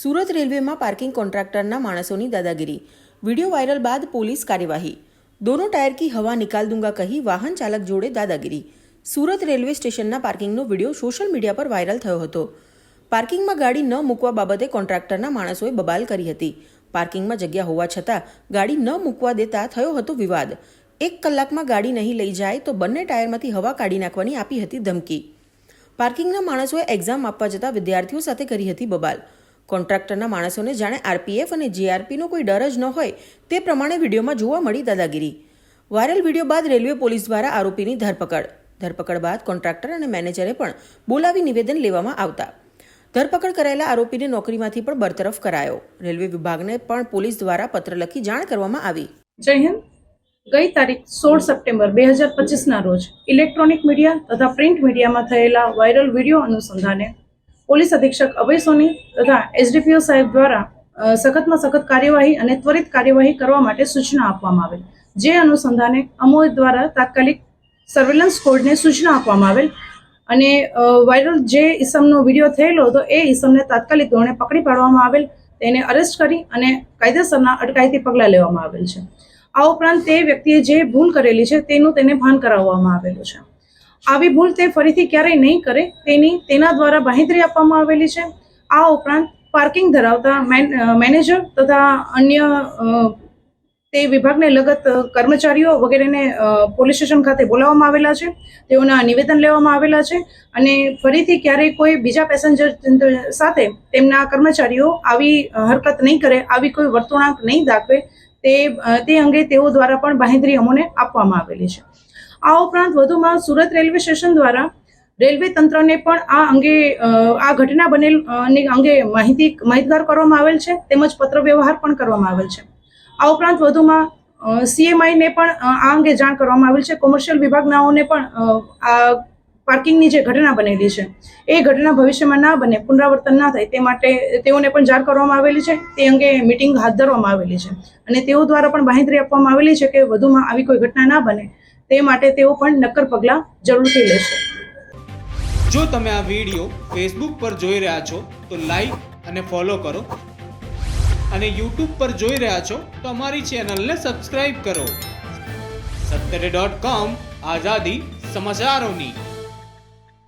સુરત રેલવેમાં પાર્કિંગ કોન્ટ્રાક્ટરના માણસોની દાદાગીરી. વીડિયો વાયરલ બાદ પોલીસ કાર્યવાહી. દોનો ટાયર કી હવા નિકાલ દૂંગા કહી વાહન ચાલક જોડે દાદાગીરી. સુરત રેલવે સ્ટેશનના પાર્કિંગનો વીડિયો સોશિયલ મીડિયા પર વાયરલ થયો હતો. પાર્કિંગમાં ગાડી ન મૂકવા બાબતે કોન્ટ્રાક્ટરના માણસોએ બબાલ કરી હતી. પાર્કિંગમાં જગ્યા હોવા છતાં ગાડી ન મૂકવા દેતા થયો હતો વિવાદ. એક કલાકમાં ગાડી નહીં લઈ જાય તો બંને ટાયરમાંથી હવા કાઢી નાખવાની આપી હતી ધમકી. પાર્કિંગના માણસોએ એક્ઝામ આપવા જતા વિદ્યાર્થીઓ સાથે કરી હતી બબાલ. કોન્ટ્રાક્ટરના માણસોને જાણે આરપીએફ અને જીઆરપીનો કોઈ ડર જ ન હોય તે પ્રમાણે વિડીયોમાં જોવા મળી દાદાગીરી. વાયરલ વીડિયો બાદ રેલવે પોલીસ દ્વારા આરોપીની ધરપકડ. ધરપકડ બાદ કોન્ટ્રાક્ટર અને મેનેજરે પણ બોલાવી નિવેદન લેવામાં આવતા. ધરપકડ કરાયેલા આરોપીને નોકરીમાંથી પણ બરતરફ કરાયો. રેલવે વિભાગને પણ પોલીસ દ્વારા પત્ર લખી જાણ કરવામાં આવી. જય હિન્દ. ગઈ તારીખ સોળ સપ્ટેમ્બર બે હજાર પચીસના રોજ ઇલેક્ટ્રોનિક મીડિયા તથા પ્રિન્ટ મીડિયામાં થયેલા વાયરલ વીડિયો અનુસંધાને પોલીસ અધિક્ષક અભય સોની તથા એસડીપીઓ સાહેબ દ્વારા સખતમાં સખત કાર્યવાહી અને ત્વરિત કાર્યવાહી કરવા માટે સૂચના આપવામાં આવેલ. જે અનુસંધાને અમોદ દ્વારા તાત્કાલિક સર્વેલન્સ કોડને સૂચના આપવામાં આવેલ અને વાયરલ જે ઈસમનો વીડિયો થયેલો હતો એ ઈસમને તાત્કાલિક ધોરણે પકડી પાડવામાં આવેલ, તેને અરેસ્ટ કરી અને કાયદેસરના અટકાયતી પગલાં લેવામાં આવેલ છે. આ ઉપરાંત તે વ્યક્તિએ જે ભૂલ કરેલી છે તેનું તેને ભાન કરાવવામાં આવેલું છે. આવી ભૂલ તે ફરીથી ક્યારેય નહીં કરે. તેની, તેના દ્વારા બાંહેધરી આપવામાં આવેલી છે. આ ઉપરાંત પાર્કિંગ ધરાવતા મેન- મેનેજર તથા અન્ય તે વિભાગને લગત કર્મચારીઓ વગેરેને પોલીસ સ્ટેશન ખાતે બોલાવવામાં આવેલા છે. તેઓના નિવેદન લેવામાં આવેલા છે અને ફરીથી ક્યારેય કોઈ બીજા પેસેન્જર સાથે તેમના કર્મચારીઓ આવી હરકત નહીં કરે, આવી કોઈ વર્તણૂક નહીં દાખવે તે તે અંગે તેઓ દ્વારા પણ બાંહેધરી અમોને આપવામાં આવેલી છે. આ ઉપરાંત વધુમાં સુરત રેલવે સ્ટેશન દ્વારા રેલવે તંત્રને પણ આ અંગે આ ઘટના બનેલની અંગે માહિતી, માહિતગાર કરવામાં આવેલ છે, તેમજ પત્ર વ્યવહાર પણ કરવામાં આવેલ છે. આ ઉપરાંત વધુમાં સીએમઆઈને પણ આ અંગે જાણ કરવામાં આવેલ છે. કોમર્શિયલ વિભાગનાઓને પણ આ પાર્કિંગની જે ઘટના બનેલી છે, એ ઘટના ભવિષ્યમાં ના બને, પુનરાવર્તન ના થાય, તે માટે તેઓને પણ જાણ કરવામાં આવેલી છે. તે અંગે મિટિંગ હાથ ધરવામાં આવેલી છે. અને તેઓ દ્વારા પણ માહિતી આપવામાં આવેલી છે કે વધુમાં આવી કોઈ ઘટના ના બને. તે માટે તેઓ પણ નક્કર પગલાં જરૂરથી લેશે. જો તમે આ વીડિયો ફેસબુક પર જોઈ રહ્યા છો, તો લાઈક અને ફોલો કરો. અને યુટ્યુબ પર જોઈ રહ્યા છો, તો અમારી ચેનલને સબસ્ક્રાઈબ કરો. સત્તરે ડોટ કોમ આઝાદી સમાચારોની.